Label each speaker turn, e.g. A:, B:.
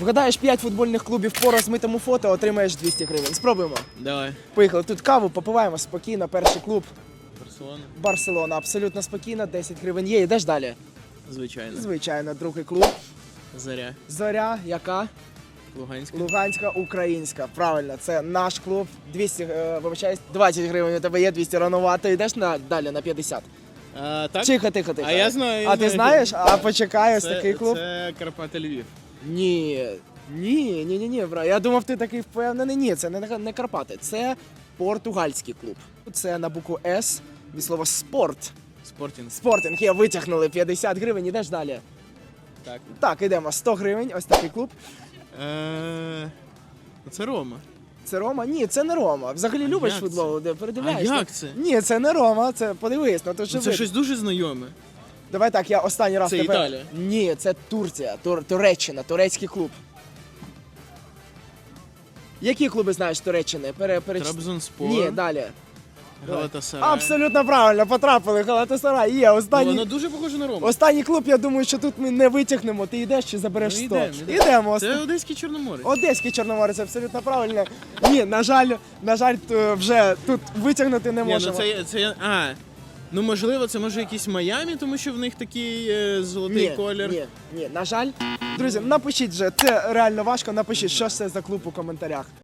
A: Вгадаєш 5 футбольних клубів по розмитому фото, отримаєш 200 гривень. Спробуємо.
B: Давай.
A: Поїхали. Тут каву попиваємо спокійно. Перший клуб
B: Барселона.
A: Барселона. Абсолютно спокійно, 10 гривень є. Йдеш далі.
B: Звичайно.
A: Звичайно, другий клуб.
B: Заря.
A: Зоря, яка?
B: Луганська.
A: Луганська, українська. Правильно, це наш клуб. 200, е, вибачаюсь, 20 гривень у тебе є, 200 ранувато. Йдеш на, далі на 50.
B: А, так?
A: Тихо, тихо, тихо.
B: А я знаю, я
A: А ти знаєш? А почекай, ось
B: Це,
A: такий клуб.
B: Це Карпати Львів.
A: Ні. Ні, ні, ні, ні, бра. Я думав, ти такий впевнений. Ні, це не, не Карпати, це португальський клуб. Це на букву С від слова спорт.
B: Спортінг.
A: Спортинг є, витягнули 50 гривень, ідеш далі.
B: Так.
A: Так, ідемо. 100 гривень, ось такий клуб.
B: Е, це Рома.
A: Це Рома? Ні, це не Рома. Взагалі
B: А
A: любиш
B: як
A: футбол, де передивляєшся?
B: А як це?
A: Ні, це не Рома, це подивись, ну то
B: Ну,
A: що
B: це щось дуже знайоме.
A: Давай так, я останній раз
B: Це
A: тепер...
B: Італія?
A: Ні, це Турція, Тур... Туреччина, турецький клуб. Які клуби знаєш Туреччини? Пере... переч-
B: Трабзонспор.
A: Ні, далі.
B: Галатасарай.
A: Абсолютно правильно, потрапили. Галатасарай є.
B: Ну,
A: Останній...
B: Воно дуже похоже на Рому.
A: Останній клуб, я думаю, що тут ми не витягнемо. Ти йдеш чи забереш
B: Ну,
A: 100?
B: йдемо, йдемо.
A: Ідемо.
B: Це Одеський Чорноморець.
A: Одеський Чорноморець, абсолютно правильно. Ні, на жаль, на жаль, т- вже тут витягнути не
B: Ні, ну
A: можемо.
B: це, це а. Ну можливо, це може якийсь Майамі, тому що в них такий е, золотий
A: ні,
B: колір.
A: Ні, ні, на жаль. Друзі, напишіть вже, це реально важко. Напишіть, що ж це за клуб у коментарях.